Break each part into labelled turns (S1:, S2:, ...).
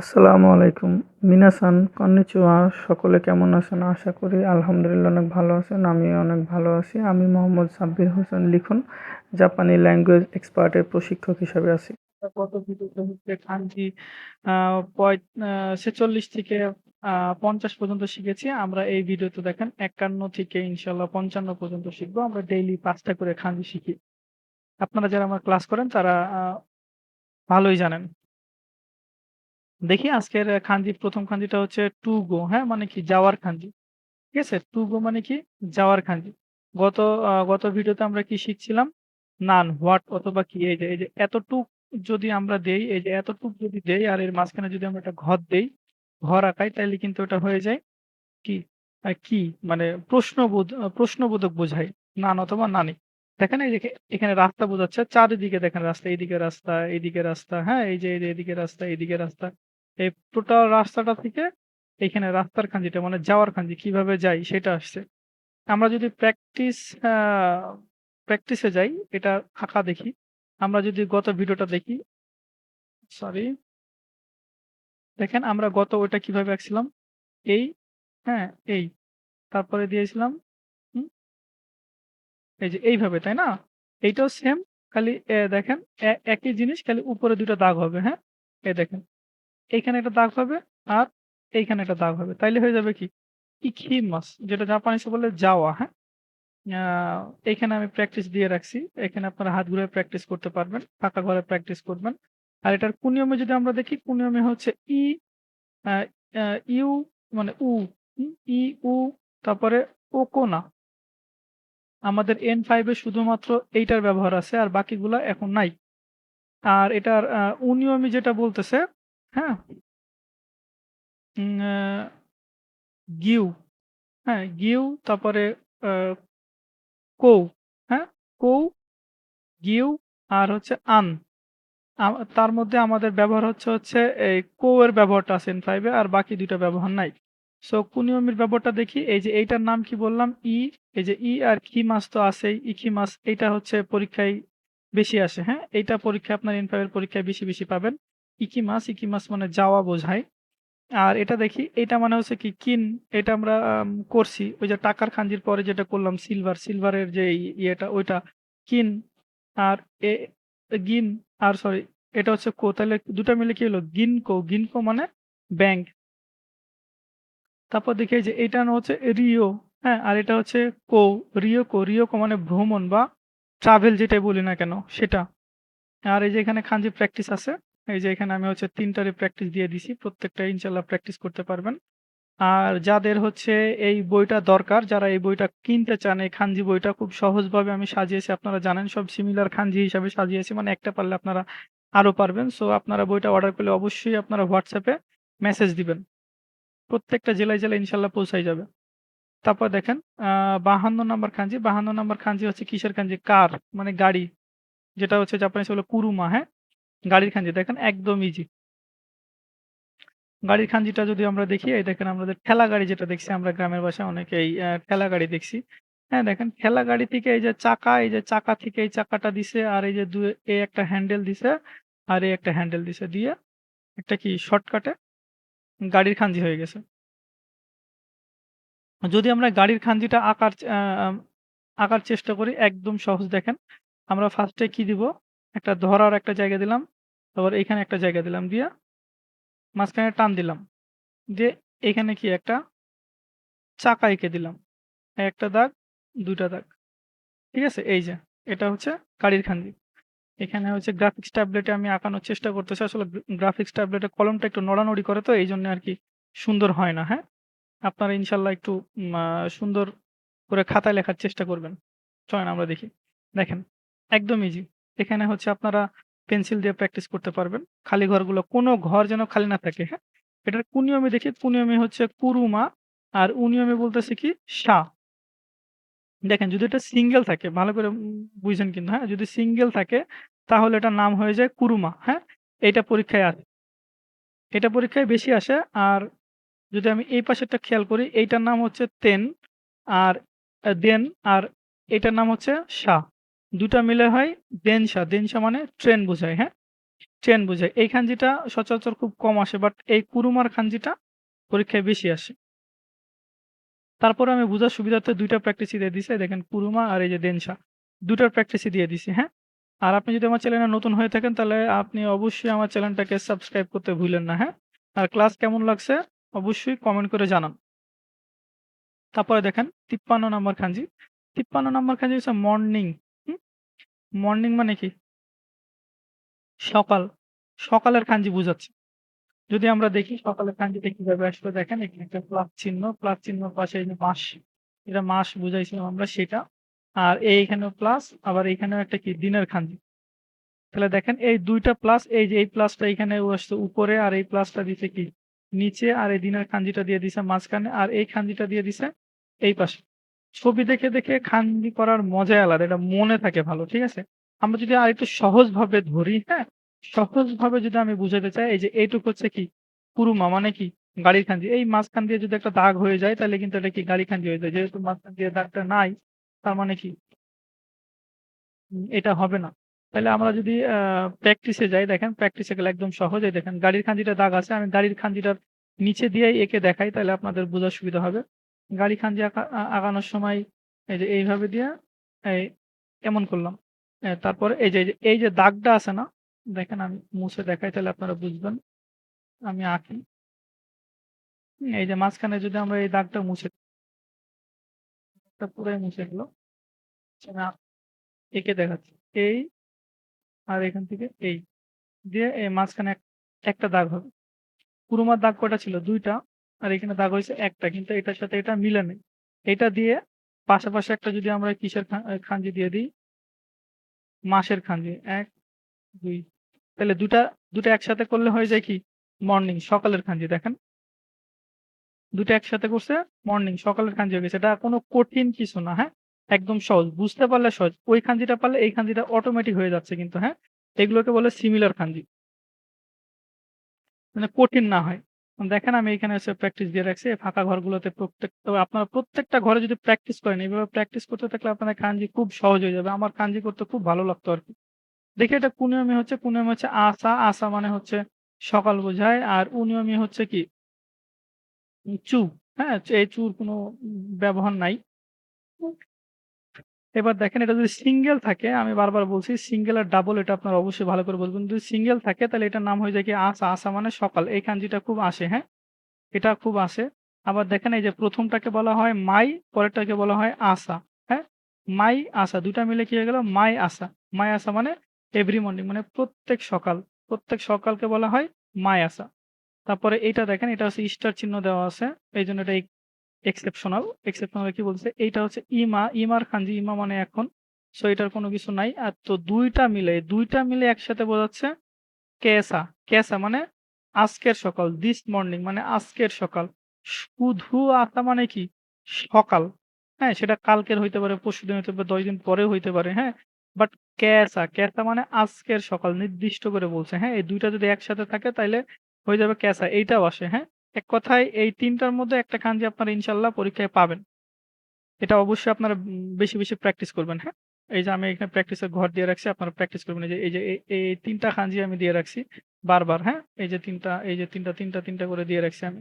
S1: আসসালামু আলাইকুম। মিনাসান কন্নিচিওয়া সকলে কেমন আছেন? আশা করি আলহামদুলিল্লাহ অনেক ভালো আছেন, আমিও অনেক ভালো আছি। আমি মোহাম্মদ সাব্বির হোসেন লিখুন, জাপানি ল্যাঙ্গুয়েজ এক্সপার্টের প্রশিক্ষক হিসাবে আছি। গত ছেচল্লিশ থেকে পঞ্চাশ পর্যন্ত শিখেছি। আমরা এই ভিডিওতে দেখেন একান্ন থেকে ইনশাল্লাহ পঞ্চান্ন পর্যন্ত শিখব। আমরা ডেইলি পাঁচটা করে খানজি শিখি। আপনারা যারা আমার ক্লাস করেন, তারা ভালোই জানেন। দেখি আজকের খানজি, প্রথম খানজিটা হচ্ছে টু গো হ্যাঁ? মানে কি যাওয়ার খানজি। ঠিক আছে? টু গো মানে কি যাওয়ার খানজি। গত গত ভিডিওতে আমরা কি শিখছিলাম? নান, হোয়াট অথবা কি? এই যে এই যে এতটুক যদি আমরা দেই, এই যে এতটুক যদি দেই আর এর মাঝখানে যদি আমরা একটা ঘর দেই, ঘর আঁকাই তাহলে কিন্তু ওটা হয়ে যায় কি? কি? মানে প্রশ্নবোধ প্রশ্নবোধক বোঝায় নান অথবা নানি। দেখেন এই যে এখে- এখানে রাস্তা বোঝাচ্ছে, চারিদিকে দেখেন রাস্তা, এইদিকে রাস্তা এইদিকে রাস্তা হ্যাঁ? এই যে এই যে এদিকে রাস্তা, এইদিকে রাস্তা। এই টোটাল রাস্তাটা থেকে এখানে রাস্তার খাঞ্জিটা মানে যাওয়ার খাঞ্জি কীভাবে যাই সেটা আসছে। আমরা যদি প্র্যাকটিস প্র্যাকটিসে যাই, এটা আঁকা দেখি। আমরা যদি গত ভিডিওটা দেখি সরি দেখেন আমরা গত ওইটা কীভাবে আঁকছিলাম? এই হ্যাঁ এই। তারপরে দিয়েছিলাম এই যে এইভাবে, তাই না? এইটাও সেম খালি দেখেন একই জিনিস, খালি উপরে দুটো দাগ হবে হ্যাঁ? এই দেখেন এইখানে একটা দাগ হবে আর এইখানে একটা দাগ হবে। তাইলে হয়ে যাবে কি? ইকিমাস যেটা জাপানিসে বলে যাওয়া হ্যাঁ? এখানে আমি প্র্যাকটিস দিয়ে রাখছি। এখানে আপনারা হাত ঘুরে প্র্যাকটিস করতে পারবেন, ফাঁকা ঘরে প্র্যাকটিস করবেন। আর এটার কুনিয়মে যদি আমরা দেখি কুনিয়মে হচ্ছে ই ইউ মানে উ ই, উ, তারপরে ওকোনা। আমাদের এন ফাইভে শুধুমাত্র এইটার ব্যবহার আছে, আর বাকিগুলা এখন নাই। আর এটার উনিয়মে যেটা বলতেছে হ্যাঁ। উম, গিউ। হ্যাঁ গিউ তারপরে আহ, কৌ। হ্যাঁ কৌ গিউ আর হচ্ছে আন। তার মধ্যে আমাদের ব্যবহার হচ্ছে হচ্ছে এই কৌ এর ব্যবহারটা আছে এন ফাইভে আর বাকি দুইটা ব্যবহার নাই। সো কুনিয়মের ব্যবহারটা দেখি এই যে এইটার নাম কি বললাম? ই এই যে ই আর কি মাস তো আছেই ইকি মাস এইটা হচ্ছে পরীক্ষায় বেশি আসে হ্যাঁ? এইটা পরীক্ষায় আপনার এন ফাইভের পরীক্ষায় বেশি বেশি পাবেন। ইকি মাস ইকি মাস মানে যাওয়া বোঝায়। আর এটা দেখি এটা মানে হচ্ছে কি কিন এটা আমরা আম, করছি। ওই যে টাকার খাঞ্জির পরে যেটা করলাম সিলভার সিলভারের যে ইয়েটা ওইটা কিন আর এ গিন আর সরি এটা হচ্ছে কো। তাহলে দুটা মিলে কি হলো? গিনকো গিনকো মানে ব্যাংক। তারপর দেখি যে এটা হচ্ছে রিও। হ্যাঁ আর এটা হচ্ছে কো। রিও কো। রিও কো মানে ভ্রমণ বা ট্রাভেল যেটাই বলি না কেন সেটা। আর এই যে এখানে খাঞ্জি প্র্যাকটিস আছে। এই যে এখানে আমি হচ্ছে তিনটারে প্র্যাকটিস দিয়ে দিছি, প্রত্যেকটা ইনশাল্লাহ প্র্যাকটিস করতে পারবেন। আর যাদের হচ্ছে এই বইটা দরকার, যারা এই বইটা কিনতে চান, এই খাঞ্জি বইটা খুব সহজভাবে আমি সাজিয়েছি, আপনারা জানেন সব সিমিলার খানজি হিসাবে সাজিয়েছি মানে একটা পারলে আপনারা আরও পারবেন। সো আপনারা বইটা অর্ডার করলে অবশ্যই আপনারা হোয়াটসঅ্যাপে মেসেজ দিবেন। প্রত্যেকটা জেলায় জেলায় ইনশাল্লাহ পৌঁছাই যাবে। তারপর দেখেন বাহান্ন নম্বর খাঞ্জি বাহান্ন নম্বর খাঞ্জি হচ্ছে কিসের খাঞ্জি কার মানে গাড়ি। যেটা হচ্ছে জাপানিজ হলো কুরুমা হ্যাঁ? গাড়ির খাঞ্জি দেখেন একদম ইজি গাড়ির খাঞ্জিটা যদি আমরা দেখি, এই দেখেন আমাদের ঠেলা গাড়ি যেটা দেখছি আমরা গ্রামের বাসায় অনেকে এই ঠেলা গাড়ি দেখছি। হ্যাঁ দেখেন ঠেলা গাড়ি থেকে এই যে চাকা, এই যে চাকা থেকে এই চাকাটা দিছে আর এই যে দু, এই একটা হ্যান্ডেল দিছে আর এই একটা হ্যান্ডেল দিছে দিয়ে একটা কি শর্টকাটে গাড়ির খাঞ্জি হয়ে গেছে। যদি আমরা গাড়ির খাঞ্জিটা আঁকার আঁকার চেষ্টা করি, একদম সহজ দেখেন। আমরা ফার্স্টে কি দিব? একটা ধরার একটা জায়গা দিলাম। তারপর এখানে একটা জায়গা দিলাম দিয়ে মাঝখানে টান দিলাম। দিয়ে এখানে কি একটা চাকা এঁকে দিলাম। একটা দাগ, দুইটা দাগ। ঠিক আছে? এই যে, এটা হচ্ছে গাড়ির খান্দি। এখানে হচ্ছে গ্রাফিক্স ট্যাবলেটে আমি আঁকানোর চেষ্টা করতেছি। আসলে গ্রাফিক্স ট্যাবলেটে কলমটা একটু নড়ানড়ি করে তো, এই জন্য আর কি সুন্দর হয় না হ্যাঁ? আপনারা ইনশাল্লাহ একটু সুন্দর করে খাতায় লেখার চেষ্টা করবেন। চলেন আমরা দেখি। দেখেন, একদম ইজি এখানে হচ্ছে আপনারা পেন্সিল দিয়ে প্র্যাকটিস করতে পারবেন। খালি ঘরগুলো, কোনো ঘর যেন খালি না থাকে হ্যাঁ? এটার কুনিয়মে দেখি, কুনিয়মে হচ্ছে কুরুমা আর উনিয়মে বলতেছে কি সা দেখেন, যদি এটা সিঙ্গেল থাকে, ভালো করে বুঝছেন কিন্তু হ্যাঁ? যদি সিঙ্গেল থাকে, তাহলে এটার নাম হয়ে যায় কুরুমা হ্যাঁ? এটা পরীক্ষায় আসে, এটা পরীক্ষায় বেশি আসে আর যদি আমি এই পাশেরটা খেয়াল করি, এইটার নাম হচ্ছে তেন আর দেন আর এটার নাম হচ্ছে শাহ। দুটা মিলে হয় দেনশা দেনশা মানে ট্রেন বোঝায় হ্যাঁ ট্রেন বোঝায়। এই খাঞ্জিটা সচরাচর খুব কম আসে বাট এই কুরুমার খাঞ্জিটা পরীক্ষায় বেশি আসে। তারপরে আমি বোঝার সুবিধার্থে ২ টা প্র্যাকটিসই দিয়ে দিছি। দেখেন কুরুমা আর এই যে দেনশা। ২ টার প্র্যাকটিসই দিয়ে দিছি, হ্যাঁ? আর আপনি যদি আমার চ্যানেলে নতুন হয়ে থাকেন তাহলে আপনি অবশ্যই আমার চ্যানেলটাকে সাবস্ক্রাইব করতে ভুলেন না, হ্যাঁ? আর ক্লাস কেমন লাগছে অবশ্যই কমেন্ট করে জানান। তারপরে দেখেন ৫৩ নাম্বার খাঞ্জি। ৫৩ নাম্বার খাঞ্জি হচ্ছে মর্নিং? মর্নিং মানে কি? সকাল। সকালের খাঞ্জি বুঝাচ্ছে। যদি আমরা দেখি সকালের খাঞ্জিটা কীভাবে আসলে দেখেন এখানে একটা প্লাস চিহ্ন, প্লাস চিহ্নর পাশে এই যে মাস। এটা মাস বুঝাইছিলাম আমরা সেটা। আর এইখানেও প্লাস আবার এইখানেও একটা কি দিনের খাঞ্জি। তাহলে দেখেন এই দুইটা প্লাস এই যে এই প্লাসটা এখানে আসছে উপরে আর এই প্লাসটা দিছে কি নিচে আর এই দিনের খাঞ্জিটা দিয়ে দিছে মাঝখানে আর এই খাঞ্জিটা দিয়ে দিছে এই পাশে। ছবি দেখে, দেখে খাঞ্জি করার মজাই আলাদা। এটা মনে থাকে ভালো, ঠিক আছে? আমরা যদি আরেকটু সহজভাবে ধরি, হ্যাঁ? সহজভাবে যদি আমি বুঝাতে চাই এই যে এইটুকু হচ্ছে কি কুরুমা মানে কি গাড়ির খাঞ্জি। এই মাঝখান দিয়ে যদি একটা দাগ হয়ে যায় তাহলে কিন্তু এটা কি গাড়ি খাঞ্জি হয়ে যায়। যেহেতু মাঝখান দিয়ে দাগটা নাই তার মানে কি? এটা হবে না। তাহলে আমরা যদি আ প্র্যাকটিসে যাই দেখেন প্র্যাকটিসে গেলে একদম সহজ। দেখেন গাড়ির খাঞ্জিটা দাগ আছে। আমি গাড়ির খাঞ্জিটার নিচে দিয়েই এঁকে দেখাই তাহলে আপনাদের বোঝার সুবিধা হবে। গাড়ি খাঞ্জি আঁকা আ আঁকানোর সময় এই যে এইভাবে দিয়ে এই এমন করলাম। তারপরে এই যে, এই যে দাগটা আছে না? দেখেন আমি মুছে দেখাই তাহলে আপনারা বুঝবেন। আমি আঁকি। এই যে মাঝখানে যদি আমরা এই দাগটা মুছে পুরাই মুছে গেল। এঁকে দেখাচ্ছি। এই আর এখান থেকে এই। দিয়ে এই মাঝখানে একটা দাগ হবে। কুরুমার দাগ কটা ছিল? ২ টা। আর এখানে দাগ হয়েছে একটা কিন্তু এটার সাথে এটা মিলে নেই এটা দিয়ে পাশাপাশি একটা যদি আমরা কিসের খাঞ্জি দিয়ে দিই? মাসের খাঞ্জি ১, ২ তাহলে ২ টা ২ টা একসাথে করলে হয়ে যায় কি? মর্নিং সকালের খাঞ্জি দেখেন। ২ টা একসাথে করছে মর্নিং সকালের খাঞ্জি হয়ে গেছে। এটা কোনো কঠিন কিছু না, হ্যাঁ? একদম সহজ। বুঝতে পারলে সহজ। ওই খাঞ্জিটা পারলে এই খাঞ্জিটা অটোমেটিক হয়ে যাচ্ছে কিন্তু, হ্যাঁ? এগুলোকে বলে সিমিলার খাঞ্জি। মানে কঠিন না হয়। দেখেন আমি এখানে হচ্ছে প্র্যাকটিস দিয়ে রাখছি। ফাঁকা ঘরগুলোতে প্রত্যেক তবে আপনারা প্রত্যেকটা ঘরে যদি প্র্যাকটিস করেন, এইভাবে প্র্যাকটিস করতে থাকলে আপনাদের কাঞ্জি খুব সহজ হয়ে যাবে। আমার কাঞ্জি করতে খুব ভালো লাগতো আর কি দেখি এটা কুনিয়মি হচ্ছে, কুনিয়মি হচ্ছে আসা, আসা মানে হচ্ছে সকাল বোঝায়। আর উনিয়মি হচ্ছে কি? চু, হ্যাঁ? এই চুর কোনো ব্যবহার নাই। এবার দেখেন এটা যদি সিঙ্গেল থাকে, আমি বারবার বলছি সিঙ্গেল আর ডাবল এটা আপনার অবশ্যই ভালো করে বলবেন যদি সিঙ্গেল থাকে তাহলে এটার নাম হয়ে যায় কি আসা, আসা মানে সকাল। এই খাঞ্জিটা খুব আসে, হ্যাঁ? এটা খুব আসে। আবার দেখেন এই যে প্রথমটাকে বলা হয় মাই, পরেরটাকে বলা হয় আসা, হ্যাঁ? মাই আসা ২ টা মিলে কি হয়ে গেল? মাই আসা। মাই আসা মানে এভরি মর্নিং মানে প্রত্যেক সকাল। প্রত্যেক সকালকে বলা হয় মাই আসা। তারপরে এটা দেখেন এটা হচ্ছে স্টার চিহ্ন দেওয়া আছে। এই জন্য এটা এক্সেপশনাল। এক্সেপশনাল কি বলছে? এইটা হচ্ছে ইমা, ইমার খানজি ইমা মানে এখন। সো এটার কোনো কিছু নাই। আর তো দুইটা মিলে দুইটা মিলে একসাথে বোঝাচ্ছে কেসা। কেসা মানে আজকের সকাল। দিস মর্নিং মানে আজকের সকাল। শুধু আসা মানে কি? সকাল। হ্যাঁ? সেটা কালকের হইতে পারে, পরশুদিন হইতে পারে, ১০ দিন পরেও হইতে পারে, হ্যাঁ? বাট ক্যাসা কেসা মানে আজকের সকাল নির্দিষ্ট করে বলছে, হ্যাঁ? এই দুইটা যদি একসাথে থাকে তাইলে হয়ে যাবে কেসা। এইটাও আসে, হ্যাঁ? এক কথায় এই ৩ টার মধ্যে একটা কাঞ্জি আপনারা ইনশাল্লাহ পরীক্ষায় পাবেন। এটা অবশ্যই আপনারা বেশি, বেশি প্র্যাকটিস করবেন, হ্যাঁ? এই যে আমি এখানে প্র্যাকটিসের ঘর দিয়ে রাখছি। আপনারা প্র্যাকটিস করবেন। এই যে এই যে এই তিনটা ৩ খাঞ্জি আমি দিয়ে রাখছি বারবার, হ্যাঁ? এই যে তিনটা এই যে ৩ টা, ৩ টা, ৩ টা করে দিয়ে রাখছি আমি।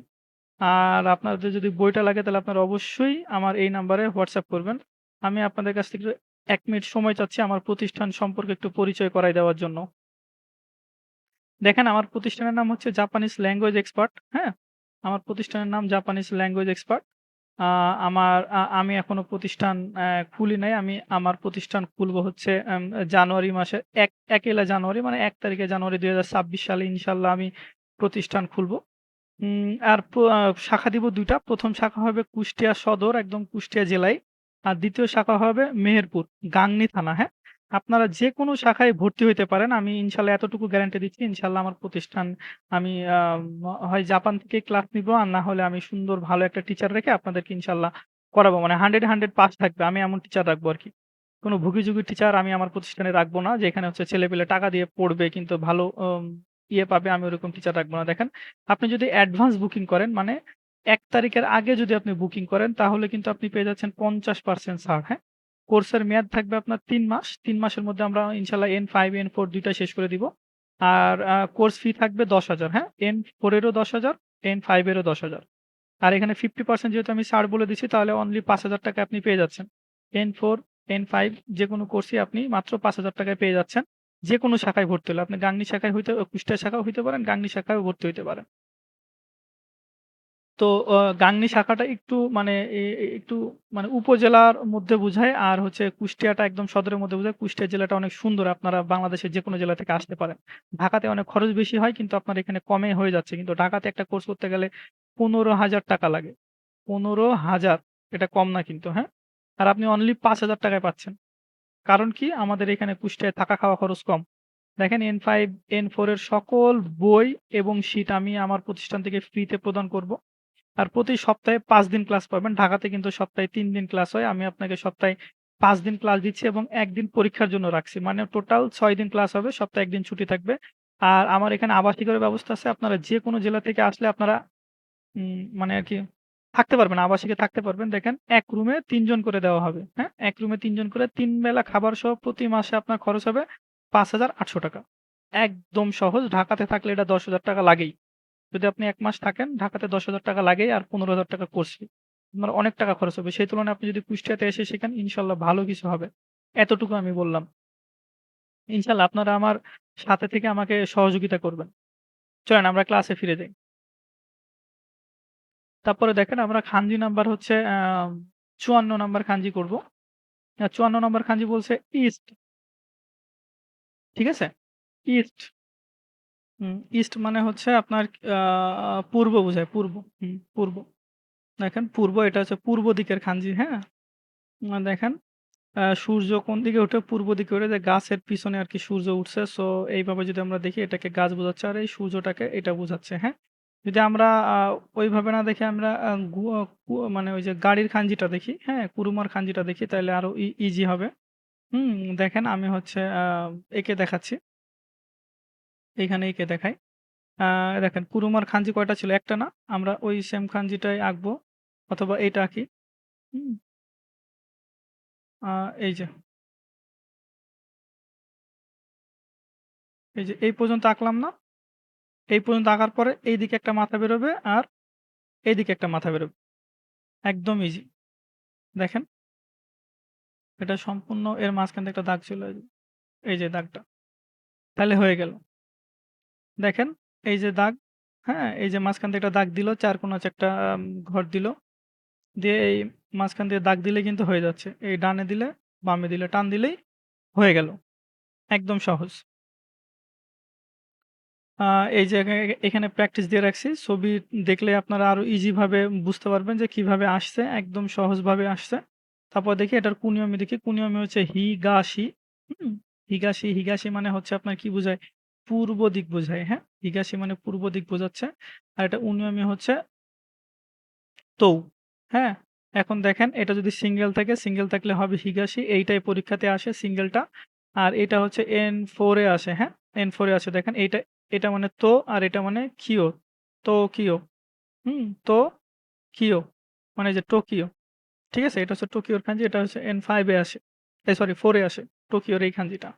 S1: আর আপনাদের যদি বইটা লাগে তাহলে আপনারা অবশ্যই আমার এই নাম্বারে হোয়াটসঅ্যাপ করবেন। আমি আপনাদের কাছ থেকে এক মিনিট সময় চাচ্ছি আমার প্রতিষ্ঠান সম্পর্কে একটু পরিচয় করায় দেওয়ার জন্য। দেখেন আমার প্রতিষ্ঠানের নাম হচ্ছে জাপানিজ ল্যাঙ্গুয়েজ এক্সপার্ট, হ্যাঁ? আমার প্রতিষ্ঠানের নাম জাপানিজ ল্যাঙ্গুয়েজ এক্সপার্ট। আমার আমি এখনও প্রতিষ্ঠান খুলি নাই। আমি আমার প্রতিষ্ঠান খুলবো হচ্ছে জানুয়ারি মাসে ১ ১ জানুয়ারি মানে এক তারিখে জানুয়ারি ২০২৬ সালে ইনশাল্লাহ আমি প্রতিষ্ঠান খুলবো। আর শাখা দিব দুইটা প্রথম শাখা হবে কুষ্টিয়া সদর একদম কুষ্টিয়া জেলায়। আর দ্বিতীয় শাখা হবে মেহেরপুর, গাংনী থানা, হ্যাঁ? আপনারা যেকোনো শাখায় ভর্তি হইতে পারেন। আমি ইনশাল্লাহ এতটুকু গ্যারান্টি দিচ্ছি। ইনশাল্লাহ আমার প্রতিষ্ঠান আমি আ হয় জাপান থেকে ক্লাস নিবো আর না হলে আমি সুন্দর ভালো একটা টিচার রেখে আপনাদেরকে ইনশাল্লাহ করাবো। মানে হান্ড্রেড হান্ড্রেড পাস থাকবে। আমি এমন টিচার রাখব আর কি কোনো ভুগি-ঝুগি টিচার আমি আমার প্রতিষ্ঠানে রাখব না। যেখানে হচ্ছে ছেলেপেলে টাকা দিয়ে পড়বে কিন্তু ভালো ইয়ে পাবে আমি ওরকম টিচার রাখব না। দেখেন আপনি যদি অ্যাডভান্স বুকিং করেন মানে এক তারিখের আগে যদি আপনি বুকিং করেন তাহলে কিন্তু আপনি পেয়ে যাচ্ছেন ৫০% ছাড়, হ্যাঁ? কোর্সের মেয়াদ থাকবে আপনার তিন মাস। তিন মাসের মধ্যে আমরা ইনশাল্লাহ এন ফাইভ এন ফোর দুইটা শেষ করে দিব। আর কোর্স ফি থাকবে ১০,০০০ হ্যাঁ? N 4 এরও ১০,০০০, N 5 এরও ১০,০০০ আর এখানে 50% যেহেতু আমি ছাড় বলে দিচ্ছি তাহলে অনলি ৳৫,০০০ আপনি পেয়ে যাচ্ছেন। N 4, N 5 যেকোনো কোর্সই আপনি মাত্র ৳৫,০০০ পেয়ে যাচ্ছেন। যেকোনো শাখায় ভর্তি হলে। আপনি গাংনী শাখায় হইতে কুষ্টিয়া শাখায়ও হইতে পারেন, গাংনী শাখায়ও ভর্তি হইতে পারেন। তো অ গাংনী শাখাটা একটু মানে এ একটু মানে উপজেলার মধ্যে বুঝায় আর হচ্ছে কুষ্টিয়াটা একদম সদরের মধ্যে বুঝায়। কুষ্টিয়া জেলাটা অনেক সুন্দর। আপনারা বাংলাদেশের যেকোনো জেলা থেকে আসতে পারেন। ঢাকাতে অনেক খরচ বেশি হয় কিন্তু আপনার এখানে কমে হয়ে যাচ্ছে। কিন্তু ঢাকাতে একটা কোর্স করতে গেলে ৳১৫,০০০ লাগে। ১৫,০০০ এটা কম না কিন্তু, হ্যাঁ? আর আপনি অনলি ৳৫,০০০ য় পাচ্ছেন। কারণ কি? আমাদের এখানে কুষ্টিয়ায় থাকা খাওয়া খরচ কম। দেখেন N5, N4 এর সকল বই এবং শীট আমি আমার প্রতিষ্ঠান থেকে ফ্রিতে প্রদান করব। আর প্রতি সপ্তাহে পাঁচ দিন ক্লাস পাবেন। ঢাকাতে কিন্তু সপ্তাহে তিন দিন ক্লাস হয়। আমি আপনাকে সপ্তাহে পাঁচ দিন ক্লাস দিচ্ছি এবং একদিন পরীক্ষার জন্য রাখছি। মানে টোটাল ছয় দিন ক্লাস হবে। সপ্তাহে একদিন ছুটি থাকবে। আর আমার এখানে আবাসিকের ব্যবস্থা আছে। আপনারা যে কোনো জেলা থেকে আসলে আপনারা মানে আর কি থাকতে পারবেন। আবাসিকে থাকতে পারবেন। দেখেন এক রুমে তিনজন করে দেওয়া হবে। হ্যাঁ? এক রুমে তিনজন করে ৩ বেলা খাবার সহ প্রতি মাসে আপনার খরচ হবে ৳৫,৮০০ একদম সহজ। ঢাকাতে থাকলে এটা ৳১০,০০০ লাগেই। যদি আপনি এক মাস থাকেন ঢাকাতে ৳১০,০০০ লাগেই আর ৳১৫,০০০ কোর্স ফি। আপনার অনেক টাকা খরচ হবে। সেই তুলনায় আপনি যদি কুষ্টিয়াতে এসে শেখেন ইনশাল্লাহ ভালো কিছু হবে। এতটুকু আমি বললাম। ইনশাল্লাহ আপনারা আমার সাথে থেকে আমাকে সহযোগিতা করবেন। চলেন আমরা ক্লাসে ফিরে যাই। তারপরে দেখেন আমরা খানজি নাম্বার হচ্ছে ৫৪ নাম্বার খানজি করব। চুয়ান্ন নাম্বার খানজি বলছে ইস্ট। ঠিক আছে? ইস্ট। হুম, ইস্ট মানে হচ্ছে আপনার আ পূর্ব বোঝায় পূর্ব। হুম, পূর্ব। দেখেন পূর্ব এটা হচ্ছে পূর্ব দিকের খানজি, হ্যাঁ? আ দেখেন আ সূর্য কোন দিকে ওঠে? পূর্ব দিকে ওঠে যে গাছের পিছনে আরকি সূর্য উঠছে। সো এইভাবে যদি আমরা দেখি এটাকে গাছ বোঝাচ্ছে আর এই সূর্যটাকে এটা বোঝাচ্ছে, হ্যাঁ? যদি আমরা আ ওইভাবে না দেখে আমরা আ কু মানে ওই যে গাড়ির খানজিটা দেখি, হ্যাঁ? কুরুমার খানজিটা দেখি তাইলে আরও ই ইজি হবে। হুম, দেখেন আমি হচ্ছে আ এঁকে দেখাচ্ছি। এইখানে এঁকে দেখাই। দেখেন, কুরুমার খানজি কয়টা ছিল? একটা না? আমরা ওই সেম খানজিটাই আঁকবো, অথবা এইটা আঁকি। এই যে। এই যে, এই পর্যন্ত আঁকলাম না? এই পর্যন্ত আঁকার পরে এইদিকে একটা মাথা বেরোবে আর এইদিকে একটা মাথা বেরোবে। একদম ইজি। দেখেন। এটা সম্পূর্ণ এর মাঝখান দিয়ে একটা দাগ চলে আসবে। এই যে দাগটা। তাহলে হয়ে গেল। দেখেন এই যে দাগ, হ্যাঁ? এই যে মাঝখান থেকে একটা দাগ দিল, ৪ কোণাচ একটা ঘর দিল। দিয়ে এই মাঝখান দিয়ে দাগ দিলে কিন্তু হয়ে যাচ্ছে। এই ডানে দিলে, বামে দিলে, টান দিলেই হয়ে গেল। একদম সহজ। আ এই যে এখা এখানে প্র্যাকটিস দিয়ে রাখছি। ছবি দেখলে আপনারা আরও ইজি ভাবে বুঝতে পারবেন যে কীভাবে আসছে। একদম সহজভাবে আসছে। তারপর দেখি এটার কুনিয়মি দেখি। কুনিয়মি হচ্ছে হিগাশি। হুম? হিগাশি, হিগাশি মানে হচ্ছে আপনার কি বোঝায়? পূর্ব দিক বোঝায়, হ্যাঁ? হিগাশি মানে পূর্ব দিক বোঝাচ্ছে। আর এটা উনিয়মি হচ্ছে তৌ, হ্যাঁ? এখন দেখেন এটা যদি সিঙ্গেল থাকে, সিঙ্গেল থাকলে হবে হিগাশি। এইটাই পরীক্ষাতে আসে সিঙ্গেলটা। আর এটা হচ্ছে এন ফোরে আসে, হ্যাঁ? এন ফোরে আসে দেখেন এইটা এটা মানে তো আর এটা মানে কিও। তো কিও হুম? তো-কিও মানে যে টোকিও। ঠিক আছে? এটা হচ্ছে টোকিওর খানজি, এটা হচ্ছে এন ফাইভে আসে। সরি ফোরে আসে। টোকিওর এই খানজিটা।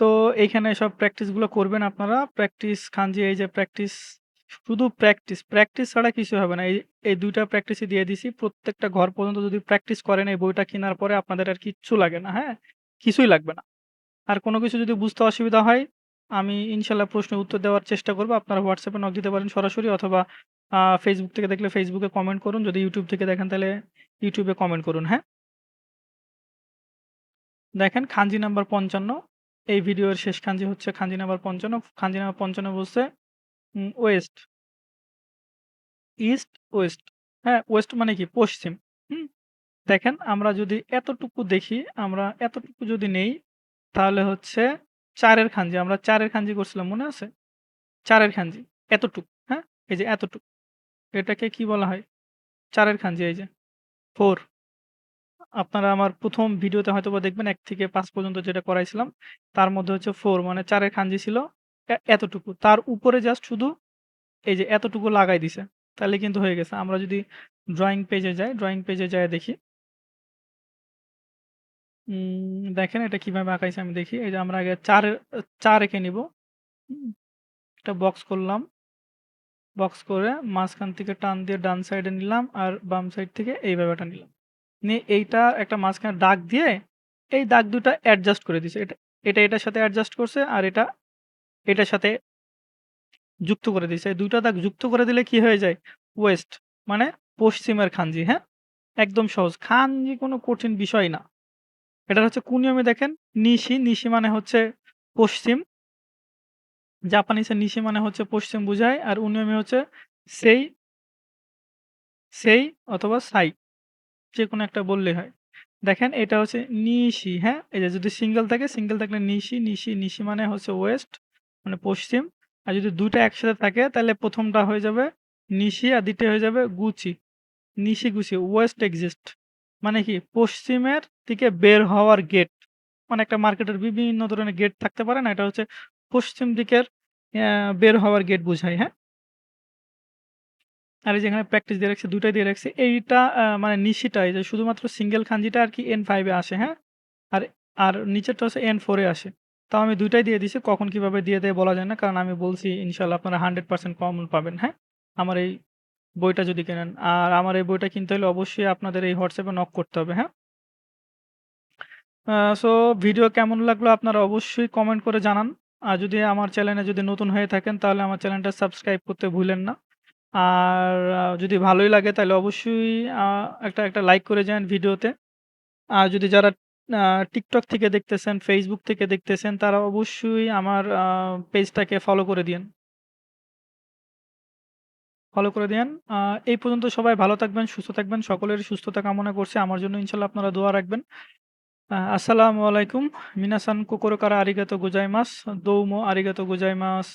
S1: তো এইখানে সব প্র্যাকটিসগুলো করবেন আপনারা। প্র্যাকটিস খানজি এই যে প্র্যাকটিস, শুধু প্র্যাকটিস, প্র্যাকটিস ছাড়া কিছু হবে না। এই, এই দুইটা প্র্যাকটিসই দিয়ে দিছি। প্রত্যেকটা ঘর পর্যন্ত যদি প্র্যাকটিস করেন এই বইটা কেনার পরে আপনাদের আর কিচ্ছু লাগে না, হ্যাঁ? কিছুই লাগবে না। আর কোনো কিছু যদি বুঝতে অসুবিধা হয়, আমি ইনশাল্লাহ প্রশ্নের উত্তর দেওয়ার চেষ্টা করব। আপনারা হোয়াটসঅ্যাপে নক দিতে পারেন সরাসরি অথবা ফেসবুক থেকে দেখলে ফেসবুকে কমেন্ট করুন। যদি ইউটিউব থেকে দেখেন তাহলে ইউটিউবে কমেন্ট করুন, হ্যাঁ? দেখেন খানজি নাম্বার ৫৫ এই ভিডিওর শেষ খানজি হচ্ছে খানজি নাম্বার ৫৫ খানজি নাম্বার ৫৫ বলছে ওয়েস্ট। East, west. হ্যাঁ? ওয়েস্ট মানে কি? পশ্চিম। হুম? দেখেন আমরা যদি এতটুকু দেখি, আমরা এতটুকু যদি নেই তাহলে হচ্ছে ৪ এর খানজি। আমরা ৪ এর খানজি করছিলাম মনে আছে? ৪ এর খানজি। এতটুক, হ্যাঁ? এই যে এতটুক। এটাকে কি বলা হয়? ৪ এর খানজি এই যে 4 আপনারা আমার ১ম ভিডিওতে হয়তোবা দেখবেন ১ থেকে ৫ পর্যন্ত যেটা করাইছিলাম। তার মধ্যে হচ্ছে 4 মানে ৪ এর খানজি ছিল এতটুকু। তার উপরে জাস্ট শুধু এই যে এতটুকু লাগাই দিছে। তাহলে কিন্তু হয়ে গেছে। আমরা যদি ড্রয়িং পেজে যাই, ড্রয়িং পেজে যাইয়া দেখি দেখেন এটা কীভাবে আঁকাইছে আমি দেখি। এই যে আমরা আগে ৪ এর আ ৪ এঁকে নিব। একটা বক্স করলাম। বক্স করে মাঝখান থেকে টান দিয়ে ডান সাইডে নিলাম আর বাম সাইড থেকে এইভাবে একটা নিলাম। নিয়ে এইটা একটা মাঝখানে দাগ দিয়ে এই দাগ দুটা অ্যাডজাস্ট করে দিছে। এটা এটা এটার সাথে অ্যাডজাস্ট করছে আর এটা এটার সাথে যুক্ত করে দিছে। ২ দাগ যুক্ত করে দিলে কি হয়ে যায়? ওয়েস্ট মানে পশ্চিমের খানজি হ্যাঁ? একদম সহজ। খানজি কোনো কঠিন বিষয় না। এটা হচ্ছে কুনিয়মে দেখেন নিশি, নিশি মানে হচ্ছে পশ্চিম। জাপানিজে নিশি মানে হচ্ছে পশ্চিম বুঝায় আর উনিয়মে হচ্ছে সেই সেই অথবা সাই যেকোনো একটা বললেই হয়। দেখেন এটা হচ্ছে নিশি, হ্যাঁ? এই যে যদি সিঙ্গেল থাকে, সিঙ্গেল থাকলে নিশি, নিশি, নিশি মানে হচ্ছে ওয়েস্ট মানে পশ্চিম। আর যদি ২ টা একসাথে থাকে তাহলে ১ম টা হয়ে যাবে নিশি আর ২য় হয়ে যাবে গুচি। নিশি-গুচি ওয়েস্ট এক্সিস্ট মানে কি? পশ্চিমের দিকে বের হওয়ার গেট। মানে একটা মার্কেটের বিভিন্ন ধরনের গেট থাকতে পারে না? এটা হচ্ছে পশ্চিম দিকের বের হওয়ার গেট বুঝায়, হ্যাঁ? আর এই যেখানে প্র্যাকটিস দিয়ে রাখছি, ২ টাই দিয়ে রাখছি। এইটা মানে নিশিটা এই যে শুধুমাত্র সিঙ্গেল খাঞ্জিটা আরকি N5 এ আসে, হ্যাঁ? আর আর নিচেরটা হচ্ছে এন ফোরে আসে। তাও আমি ২ টাই দিয়ে দিছি। কখন কীভাবে দিয়ে দেয় বলা যায় না। কারণ আমি বলছি ইনশাল্লাহ আপনারা 100% কমন পাবেন, হ্যাঁ? আমার এই বইটা যদি কেনেন। আর আমার এই বইটা কিনতে হলে অবশ্যই আপনাদের এই হোয়াটসঅ্যাপে নক করতে হবে, হ্যাঁ? সো ভিডিও কেমন লাগল আপনারা অবশ্যই কমেন্ট করে জানান। আর যদি আমার চ্যানেলে যদি নতুন হয়ে থাকেন তাহলে আমার চ্যানেলটা সাবস্ক্রাইব করতে ভুলেন না। আর যদি ভালোই লাগে তাহলে অবশ্যই একটা, একটা লাইক করে যান ভিডিওতে। আর যদি যারা TikTok থেকে দেখতেছেন, Facebook থেকে দেখতেছেন তারা অবশ্যই আমার পেজটাকে ফলো করে দিয়েন। ফলো করে দিয়েন। এই পর্যন্ত সবাই ভালো থাকবেন, সুস্থ থাকবেন। সকলের সুস্থতা কামনা করছি। আমার জন্য ইনশাআল্লাহ আপনারা দোয়া রাখবেন। আসসালামু আলাইকুম। মিনাসান কোকোরো কারা আরিগাতো গোজাইমাস। দোউমো আরিগাতো গোজাইমাস।